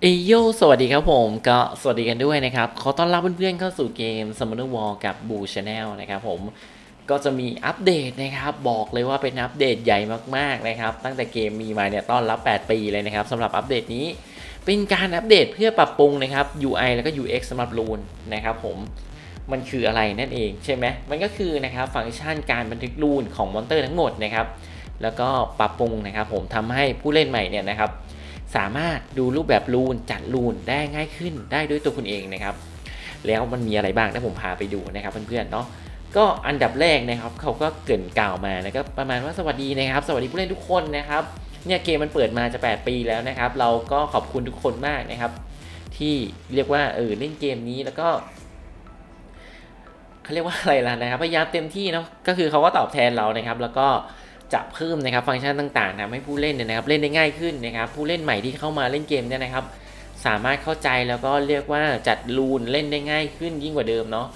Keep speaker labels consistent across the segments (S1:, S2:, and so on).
S1: เอยโยสวัสดีครับผมก็สวัสดีกันด้วยนะครับ ขอต้อนรับเพื่อนๆเข้าสู่เกม Summoner War กับ Boo Channel นะครับผมก็จะมีอัปเดตนะครับ บอกเลยว่าเป็นอัปเดตใหญ่มากๆนะครับ ตั้งแต่เกมมีมาเนี่ยต้อนรับ 8 ปีเลยนะครับสำหรับอัปเดตนี้ เป็นการอัปเดตเพื่อปรับปรุงนะครับ UI แล้วก็ UX สำหรับ Rune นะครับผมมันคืออะไรนั่นเองใช่ไหมมันก็คือนะครับฟังก์ชันการบันทึกรูนของมอนเตอร์ทั้งหมดนะครับแล้วก็ปรับปรุงนะครับผมทำให้ผู้เล่นใหม่เนี่ยนะครับ สามารถดูรูปแบบรูนจัดรูนได้ง่ายขึ้นได้ด้วยตัวคุณเองนะครับ แล้วมันมีอะไรบ้างถ้าผมพาไปดูนะครับเพื่อนๆเนาะก็อันดับแรกนะครับเขาก็เกินกล่าวมานะครับประมาณว่าสวัสดีนะครับ สวัสดีผู้เล่นทุกคนนะครับเนี่ยเกมมันเปิดมาจะ 8 ปีแล้วนะครับ เราก็ขอบคุณทุกคนมากนะครับ ที่เรียกว่าเออเล่นเกมนี้แล้วก็เขาเรียกว่าอะไรล่ะนะครับพยายามเต็มที่เนาะก็คือเขาก็ตอบแทนเรานะครับ แล้วก็ จะเพิ่มนะครับฟังก์ชันต่างๆทำให้ผู้เล่นเนี่ยนะครับเล่นได้ง่ายขึ้นนะครับผู้เล่นใหม่ที่เข้ามาเล่นเกมเนี่ยนะครับ สามารถเข้าใจแล้วก็เรียกว่าจัดรูนเล่นได้ง่ายขึ้นยิ่งกว่าเดิมเนาะ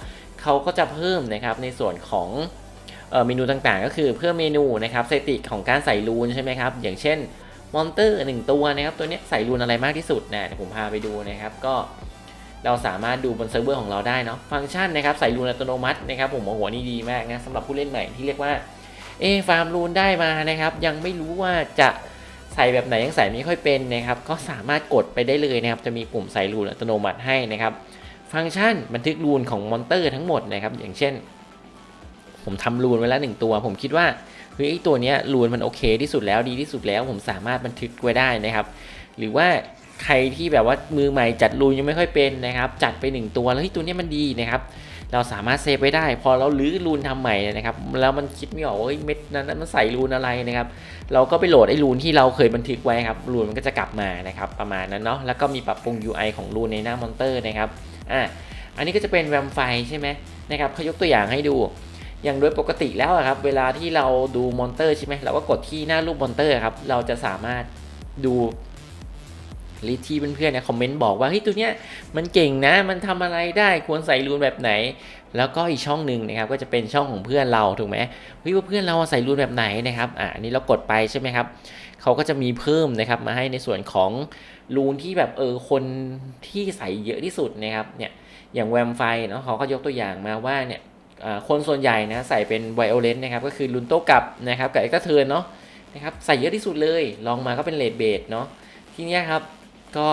S1: เขาก็จะเพิ่มนะครับในส่วนของเมนูต่างๆ ก็คือเพิ่มเมนูนะครับสถิติของการใส่รูนใช่ไหมครับอย่างเช่นมอนเตอร์หนึ่งตัวนะครับตัวนี้ใส่รูนอะไรมากที่สุดนะเดี๋ยผมพาไปดูนะครับก็เราสามารถดูบนเซิร์ฟเวอร์ของเราได้เนาะฟังก์ชันนะครับใส่รูนอัตโนมัตินะครับผมโอ้โหนี่ดีมากนะสำหรับผู้เล่นใหม่ที่เรียกว่า เอฟาร์มรูนได้มานะครับ ยังไม่รู้ว่าจะใส่แบบไหนยังใส่ไม่ค่อยเป็นนะครับ ก็สามารถกดไปได้เลยนะครับ จะมีปุ่มใส่รูนอัตโนมัติให้นะครับ ฟังก์ชันบันทึกรูนของมอนเตอร์ทั้งหมดนะครับ อย่างเช่น ผมทำรูนไว้แล้วหนึ่งตัว ผมคิดว่าเฮ้ยไอตัวเนี้ยรูนมันโอเคที่สุดแล้วดีที่สุดแล้ว ผมสามารถบันทึกไว้ได้นะครับ หรือว่าใครที่แบบว่ามือใหม่จัดรูนยังไม่ค่อยเป็นนะครับ จัดไปหนึ่งตัวแล้วเฮ้ยตัวนี้มันดีนะครับ เราสามารถเซฟไว้ได้ พอเราลื้อรูนทำใหม่นะครับ แล้วมันคิดไม่ออกว่าเม็ดนั้นมันใส่รูนอะไรนะครับ เราก็ไปโหลดไอ้รูนที่เราเคยบันทึกไว้ครับ รูนมันก็จะกลับมานะครับประมาณนั้นเนาะ แล้วก็มีปรับปรุง UI ของรูนในหน้ามอนเตอร์นะครับ อะ อันนี้ก็จะเป็นแวมไฟใช่ไหมนะครับเขายกตัวอย่างให้ดูอย่างโดยปกติแล้วอะครับเวลาที่เราดูมอนเตอร์ใช่ไหมเราก็กดที่หน้ารูปมอนเตอร์ครับเราจะสามารถดู ลิที่เพื่อนๆเนี่ยคอมเมนต์บอกว่าเฮ้ยตัวเนี้ยมันเก่งนะ มันทำอะไรได้ควรใส่รูนแบบไหน แล้วก็อีกช่องหนึ่งนะครับก็จะเป็นช่องของเพื่อนเราถูกไหมเฮ้ยว่าเพื่อนเราใส่รูนแบบไหนนะครับอ่าอันนี้เรากดไปใช่ไหมครับเขาก็จะมีเพิ่มนะครับมาให้ในส่วนของรูนที่แบบเออคนที่ใส่เยอะที่สุดนะครับเนี่ยอย่างแวมไฟเนาะเขาก็ยกตัวอย่างมาว่าเนี่ยคนส่วนใหญ่นะใส่เป็นไวโอเลนนะครับก็คือลุนโตกับนะครับกับเอ็กซ์เทิร์นเนาะนะครับใส่เยอะที่สุดเลยลองมาก็เป็นเลดเบดเนาะทีเนี้ยครับ ก็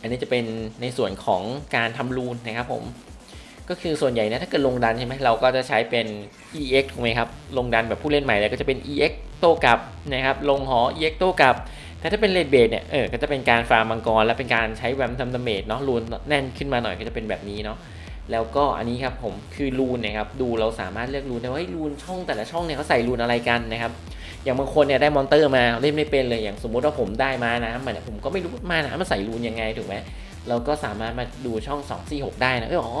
S1: อันนี้จะเป็นในส่วนของการทำรูนนะครับผม ก็คือส่วนใหญ่นะถ้าเกิดลงดันใช่ไหมเราก็จะใช้เป็น EX ถูกไหมครับ ลงดันแบบผู้เล่นใหม่เลยก็จะเป็น EX โต้กลับนะครับ ลงหอ EX โต้กลับ แต่ถ้าเป็นเลดเบดเนี่ย เออ ก็จะเป็นการฟาร์มมังกร และเป็นการใช้แวมทำดาเมจเนาะรูนแน่นขึ้นมาหน่อยก็จะเป็นแบบนี้เนาะ แล้วก็อันนี้ครับผมคือรูนนะครับดูเราสามารถเลือกรูนได้ว่ารูนช่องแต่ละช่องเนี่ยเขาใส่รูนอะไรกันนะครับอย่างบางคนเนี่ยได้มอนเตอร์มาเล่นไม่เป็นเลยอย่างสมมุติว่าผมได้มานะมันเนี่ยผมก็ไม่รู้มานะมันใส่รูนยังไงถูกไหมเราก็สามารถมาดูช่อง 2 4 6 ได้นะเอออ๋อ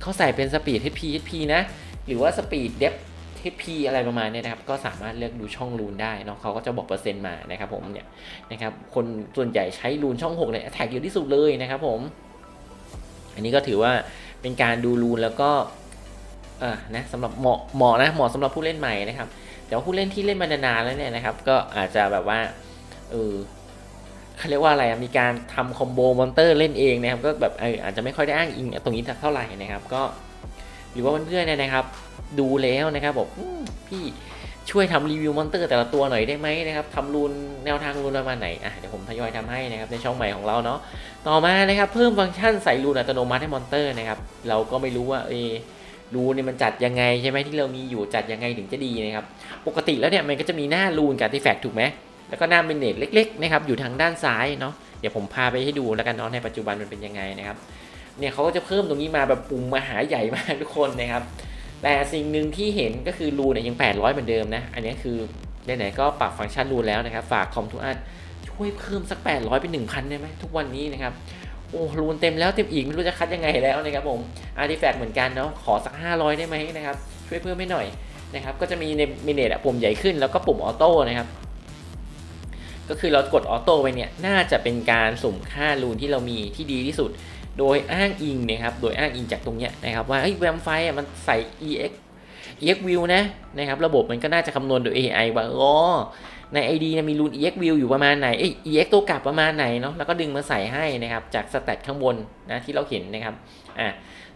S1: เขาใส่เป็นสปีด HP HP นะหรือว่าสปีดเดฟ HP อะไรประมาณเนี้นะครับก็สามารถเลือกดูช่องรูนได้เนาะเขาก็จะบอกเปอร์เซ็นต์มานะครับผมเนี่ยนะครับคนส่วนใหญ่ใช้รูนช่อง6เลยแท็กเยอะที่สุดเลยนะครับผม อันนี้ก็ถือว่า เป็นการดูรูนแล้วก็เออนะสำหรับเหมาะเหมาะนะเหมาะสำหรับผู้เล่นใหม่นะครับ แต่ว่าผู้เล่นที่เล่นมานานๆแล้วเนี่ยนะครับ ก็อาจจะแบบว่าเออเขาเรียกว่าอะไรมีการทำคอมโบมอนเตอร์เล่นเองนะครับก็แบบเอออาจจะไม่ค่อยได้อ้างอิงตรงนี้เท่าไหร่นะครับ ก็ หรือว่าเพื่อนๆเนี่ยนะครับ ดูแล้วนะครับบอกพี่ ช่วยทำรีวิวมอนเตอร์แต่ละตัวหน่อยได้ไหมนะครับทำรูนแนวทางรูนประมาณไหนอะเดี๋ยวผมทยอยทำให้นะครับในช่องใหม่ของเราเนาะต่อมานะครับเพิ่มฟังก์ชันใส่รูนอัตโนมัติให้มอนเตอร์นะครับเราก็ไม่รู้ว่าเออรูนเนี่ยมันจัดยังไงใช่ไหมที่เรามีอยู่จัดยังไงถึงจะดีนะครับปกติแล้วเนี่ยมันก็จะมีหน้ารูนกับอาร์ติแฟกต์ถูกไหมแล้วก็หน้าเมนเนตเล็กๆนะครับอยู่ทางด้านซ้ายเนาะเดี๋ยวผมพาไปให้ดูแล้วกันเนาะในปัจจุบันมันเป็นยังไงนะครับเนี่ยเขาก็จะเพิ่มตรงนี้มาแบบปุ่มมหาใหญ่มากทุกคนนะครับ แต่สิ่งหนึ่งที่เห็นก็คือรูเนี่ยยัง 800 เหมือนเดิมนะ อันนี้คือไหนๆก็ปรับฟังก์ชันรูนแล้วนะครับ ฝากคอมทุกอันช่วยเพิ่มสัก 800 เป็น 1,000 ได้ไหมทุกวันนี้นะครับ โอ้รูนเต็มแล้วเต็มอีก ไม่รู้จะคัดยังไงแล้วนะครับผมอาร์ติแฟกต์เหมือนกันเนาะขอสัก 500 ได้ไหมนะครับ ช่วยเพิ่มให้หน่อยนะครับ ก็จะมีในมินเนตปุ่มใหญ่ขึ้นแล้วก็ปุ่มออโต้นะครับก็คือเรากดออโต้ไปเนี่ยน่าจะเป็นการสุ่มค่ารูนที่เรามีที่ดีที่สุด โดยอ้างอิงนะครับ โดยอ้างอิงจากตรงเนี้ยนะครับว่าเฮ้แวมไฟมันใส่ ex ex view นะนะครับ ระบบมันก็น่าจะคำนวณโดย AI ว่าอ๋อใน ID นี่ยมีรูน EX view อยู่ประมาณไหนเอ้ย EX ตัวกลับประมาณไหนเนาะแล้วก็ดึงมาใส่ให้นะครับ จากสแตทข้างบนนะที่เราเห็นนะครับอะ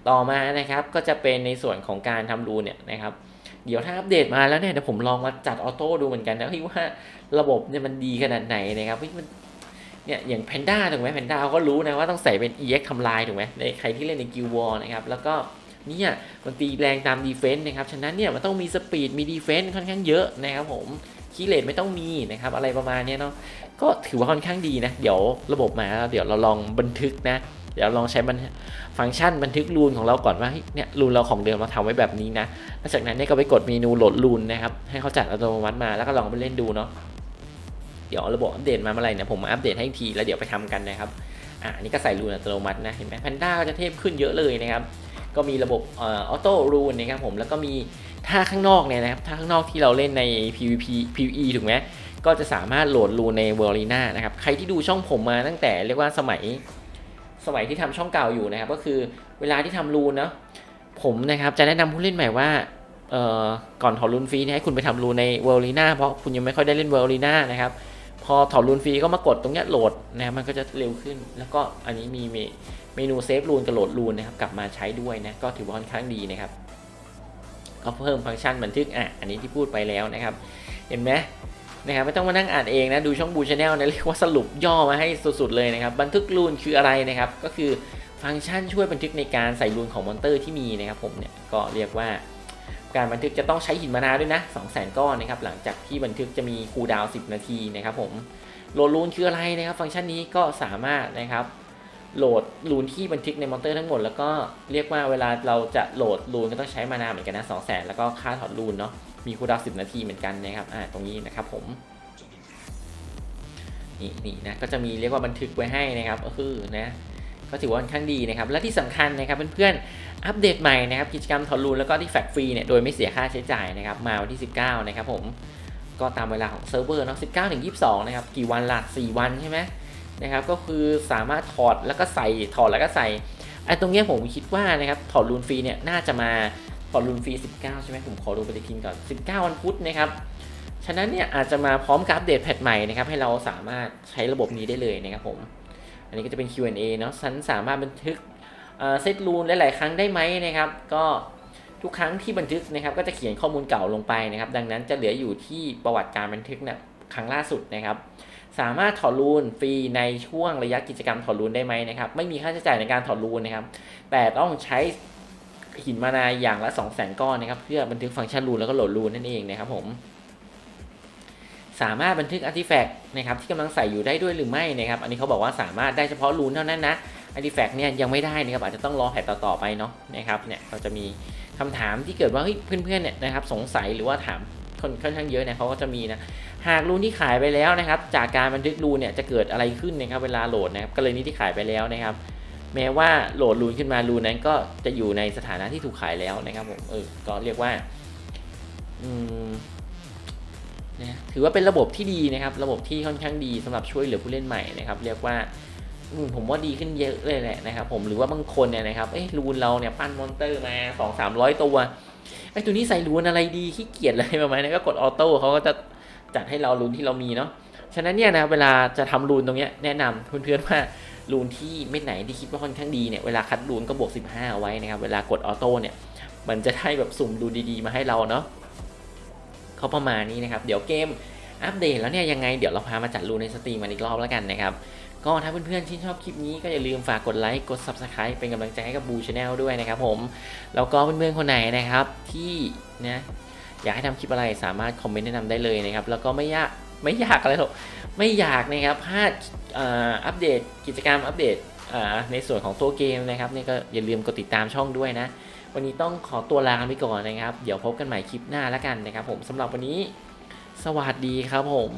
S1: ต่อมานะครับก็จะเป็นในส่วนของการทำรูนเนี่ยนะครับเดี๋ยวถ้าอัปเดตมาแล้วเนี่ยเดี๋ยวผมลองมาจัดออโต้ดูเหมือนกันนะเฮ้ยว่าระบบเนี่ยมันดีขนาดไหนนะครับมัน เนี่ยอย่างแพนด้าถูกไหมแพนด้าเขาก็รู้นะว่าต้องใส่เป็น EX ทำลายถูกไหมในใครที่เล่นในกิววอลนะครับแล้วก็เนี่ยมันตีแรงตามดีเฟนต์นะครับฉะนั้นเนี่ยมันต้องมีสปีดมีดีเฟนต์ค่อนข้างเยอะนะครับผมคีย์เลทไม่ต้องมีนะครับอะไรประมาณนี้เนาะก็ถือว่าค่อนข้างดีนะ เดี๋ยวระบบมาแล้วเดี๋ยวเราลองบันทึกนะเดี๋ยวลองใช้มันฟังก์ชันบันทึกรูนของเราก่อนว่าเนี่ยรูนเราของเดิมเราทำไว้แบบนี้นะหลังจากนั้นเนี่ยก็ไปกดเมนูโหลดรูนนะครับให้เขาจัดอัตโนมัติมาแล้วก็ลองไปเล่นดูเนาะ ดี๋ยวระบบอัปเดตมาเมื่อไหร่เนี่ยผมมาอัปเดตให้อีกทีแล้วเดี๋ยวไปทำกันนะครับอ่านี้ก็ใส่รูนอัตโนมัตินะเห็นไหมแพนด้าก็จะเทพขึ้นเยอะเลยนะครับก็มีระบบเออโต้รูนนะครับผมแล้วก็มีท่าข้างนอกเนี่ยนะครับท่าข้างนอกที่เราเล่นใน PVP PVE ถูกไหมก็จะสามารถโหลดรูนใน w o r l i n a นะครับใครที่ดูช่องผมมาตั้งแต่เรียกว่าสมัยสมัยที่ทำช่องเก่าอยู่นะครับ ก็คือเวลาที่ทำรูนเนาะผมนะครับจะแนะนำผู้เล่นใหม่ว่าเอ่อก่อนถอดรูนฟรีเนี่ยให้คุณไปทำรูนในเวลลีน่าเพราะคุณยังไม่ค่อยได้เล่นเวลลีน่านะครับ พอถอดรูนฟรีก็มากดตรงเนี้ยโหลดนะมันก็จะเร็วขึ้น แล้วก็อันนี้มีเมเมนูเซฟรูนกับโหลดรูนนะครับกลับมาใช้ด้วยนะก็ถือว่าค่อนข้างดีนะครับก็เพิ่มฟังก์ชันบันทึกอะอันนี้ที่พูดไปแล้วนะครับ เห็นไหมนะครับไม่ต้องมานั่งอ่านเองนะดูช่องบูชาแนลนะเรียกว่าสรุปย่อมาให้สุดๆเลยนะครับ บันทึกรูนคืออะไรนะครับ ก็คือฟังก์ชันช่วยบันทึกในการใส่รูนของมอนเตอร์ที่มีนะครับผมเนี่ยก็เรียกว่า การบันทึกจะต้องใช้หินมานาด้วยนะ2 0 0 0 0 0ก้อนนะครับหลังจากที่บันทึกจะมีคูลดาวน์10 นาทีนะครับผมโหลดรูนคืออะไรนะครับ ฟังก์ชันนี้ก็สามารถนะครับโหลดรูนที่บันทึกในมอนเตอร์ทั้งหมด แล้วก็เรียกว่าเวลาเราจะโหลดรูนก็ต้องใช้มานาเหมือนกันนะ2 0 0 0 0 0แล้วก็ค่าถอดรูนเนาะมีคูลดาวน์10 นาทีเหมือนกันนะครับอ่าตรงนี้นะครับผมนี่นี่นะก็จะมีเรียกว่าบันทึกไว้ให้นะครับก็คือนะ ก็ถือว่าค่อนข้างดีนะครับ และที่สำคัญนะครับเพื่อนๆ อัปเดตใหม่นะครับกิจกรรมถอดรูนแล้วก็ที่แฟกฟรีเนี่ยโดยไม่เสียค่าใช้จ่ายนะครับมาวันที่ 19 นะครับผมก็ตามเวลาของเซิร์ฟเวอร์เนาะ19ถึง22 นะครับ กี่วันละ4วันใช่ไหมนะครับก็คือสามารถถอดแล้วก็ใส่ถอดแล้วก็ใส่ไอ้ตรงเนี้ยผมคิดว่านะครับถอดรูนฟรีเนี่ยน่าจะมาถอดรูนฟรี 19 ใช่ไหมผมขอดูปฏิทินก่อน 19 วันพุธนะครับฉะนั้นเนี่ยอาจจะมาพร้อมกับอัปเดตแพทใหม่นะครับให้เราสามารถใช้ระบบนี้ได้เลยนะครับผม นนี้ก็จะเป็น Q&A เนาะฉันสามารถบันทึกเซตรูนหลาย ๆ ครั้งได้ไหมนะครับ ก็ทุกครั้งที่บันทึกนะครับ ก็จะเขียนข้อมูลเก่าลงไปนะครับ ดังนั้นจะเหลืออยู่ที่ประวัติการบันทึกเนี่ยครั้งล่าสุดนะครับ สามารถถอดรูนฟรีในช่วงระยะกิจกรรมถอดรูนได้ไหมนะครับ ไม่มีค่าใช้จ่ายในการถอดรูนนะครับ แต่ต้องใช้หินมานาอย่างละ 2 0 0 0 0 0ก้อนนะครับ เพื่อบันทึกฟังก์ชันรูนแล้วก็โหลดรูนนั่นเองนะครับผม สามารถบันทึกอาร์ติแฟกต์นะครับที่กำลังใส่อยู่ได้ด้วยหรือไม่นะครับอันนี้เขาบอกว่าสามารถได้เฉพาะรูนเท่านั้นนะอาร์ติแฟกต์เนี่ยยังไม่ได้นะครับอาจจะต้องรอแผนต่อๆไปเนาะนะครับเนี่ยเราจะมีคำถามที่เกิดว่าเฮ้ยเพื่อนๆเนี่ยนะครับสงสัยหรือว่าถามคนค่อนข้างเยอะเนี่ยเขาก็จะมีนะหากรูนที่ขายไปแล้วนะครับ จากการบันทึกรูนเนี่ยจะเกิดอะไรขึ้นนะครับเวลาโหลดนะครับกรณีที่ขายไปแล้วนะครับ แม้ว่าโหลดรูนขึ้นมารูนนั้นก็จะอยู่ในสถานะที่ถูกขายแล้วนะครับผมเออก็เรียกว่าอืม นะถือว่าเป็นระบบที่ดีนะครับ ระบบที่ค่อนข้างดีสำหรับช่วยเหลือผู้เล่นใหม่นะครับ เรียกว่าผมว่าดีขึ้นเยอะเลยแหละนะครับ ผมหรือว่าบางคนเนี่ยนะครับเอ้รูนเราเนี่ยปั้นมอนเตอร์มา2 3 0 0ตัวไอ้ตัวนี้ใส่รูนอะไรดีขี้เกียจอะไรประมาณนี้ก็กดออโต้เขาก็จะจัดให้เรารูนที่เรามีเนาะฉะนั้นเนี่ยนะเวลาจะทำรูนตรงเนี้ยแนะนำเพื่อนๆว่ารูนที่เม็ดไหนที่คิดว่าค่อนข้างดีเนี่ยเวลาคัดรูนก็บวก 15 เอาไว้นะครับ เวลากดออโต้เนี่ยมันจะได้แบบสุ่มดูนดีๆมาให้เราเนาะ เขาประมาณนี้นะครับ เดี๋ยวเกมอัปเดตแล้วเนี่ยยังไงเดี๋ยวเราพามาจัดรูในสตรีมมันอีกรอบแล้วกันนะครับ ก็ถ้าเพื่อนๆที่นชอบคลิปนี้ก็อย่าลืมฝากกดไลค์กด Subscribe เป็นกำลังใจให้กับบูชาแนลด้วยนะครับผม แล้วก็เพื่อนๆคนไหนนะครับที่นะอยากให้ทำคลิปอะไรสามารถคอมเมนต์แนะนำได้เลยนะครับ แล้วก็ไม่ยากไม่ยากอะไรหรอกไม่อยากนะครับพลาดอัปเดตกิจกรรมอัปเดตในส่วนของตัวเกมนะครับเนี่ยก็อย่าลืมกดติดตามช่องด้วยนะ วันนี้ต้องขอตัวลาไปก่อนนะครับ เดี๋ยวพบกันใหม่คลิปหน้าแล้วกันนะครับ ผมสำหรับวันนี้ สวัสดีครับผม